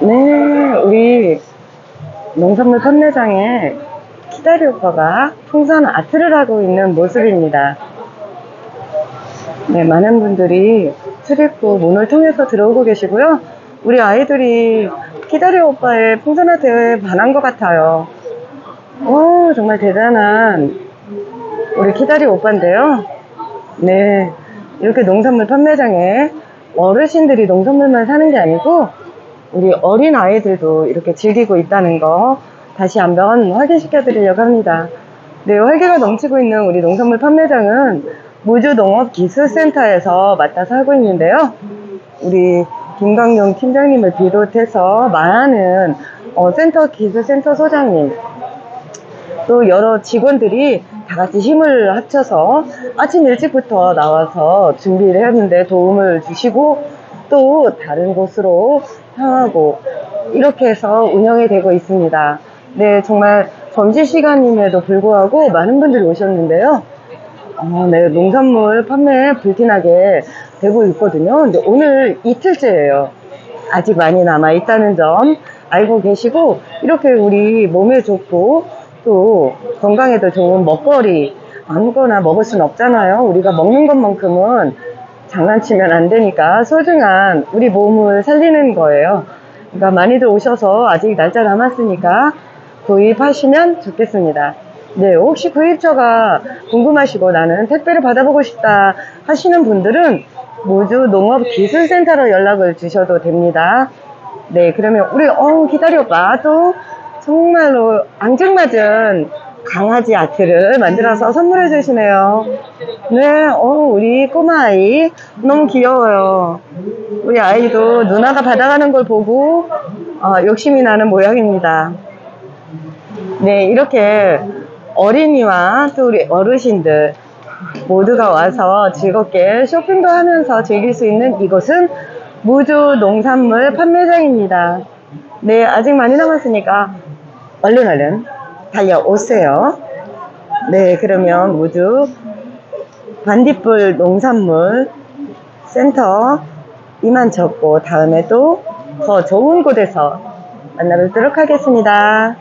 네, 우리 농산물 판매장에 키다리 오빠가 풍선 아트를 하고 있는 모습입니다. 네, 많은 분들이 출입구 문을 통해서 들어오고 계시고요. 우리 아이들이 키다리 오빠의 풍선 아트에 반한 것 같아요. 오, 정말 대단한 우리 키다리 오빠인데요. 네, 이렇게 농산물 판매장에 어르신들이 농산물만 사는 게 아니고 우리 어린 아이들도 이렇게 즐기고 있다는 거 다시 한번 확인시켜 드리려고 합니다. 네, 활기가 넘치고 있는 우리 농산물 판매장은 무주농업기술센터에서 맡아서 하고 있는데요. 우리 김광용 팀장님을 비롯해서 많은 어, 센터 기술센터 소장님 또 여러 직원들이 다 같이 힘을 합쳐서 아침 일찍부터 나와서 준비를 했는데 도움을 주시고 또 다른 곳으로 향하고 이렇게 해서 운영이 되고 있습니다. 네, 정말 점심시간임에도 불구하고 많은 분들이 오셨는데요. 어, 네, 농산물 판매 불티나게 되고 있거든요. 근데 오늘 이틀째예요. 아직 많이 남아 있다는 점 알고 계시고 이렇게 우리 몸에 좋고 또 건강에도 좋은 먹거리 아무거나 먹을 순 없잖아요. 우리가 먹는 것만큼은 장난치면 안 되니까 소중한 우리 몸을 살리는 거예요. 그러니까 많이들 오셔서 아직 날짜 남았으니까 구입하시면 좋겠습니다. 네, 혹시 구입처가 궁금하시고 나는 택배를 받아보고 싶다 하시는 분들은 모주 농업기술센터로 연락을 주셔도 됩니다. 네, 그러면 우리 어 기다려봐 또 정말로 앙증맞은 강아지 아트를 만들어서 선물해 주시네요. 네, 어, 우리 꼬마 아이 너무 귀여워요. 우리 아이도 누나가 받아가는 걸 보고 어, 욕심이 나는 모양입니다. 네, 이렇게 어린이와 또 우리 어르신들 모두가 와서 즐겁게 쇼핑도 하면서 즐길 수 있는 이곳은 무주 농산물 판매장입니다. 네, 아직 많이 남았으니까 얼른 얼른 달려오세요. 네, 그러면 무주 반딧불 농산물 센터 이만 적고 다음에 또 더 좋은 곳에서 만나 뵙도록 하겠습니다.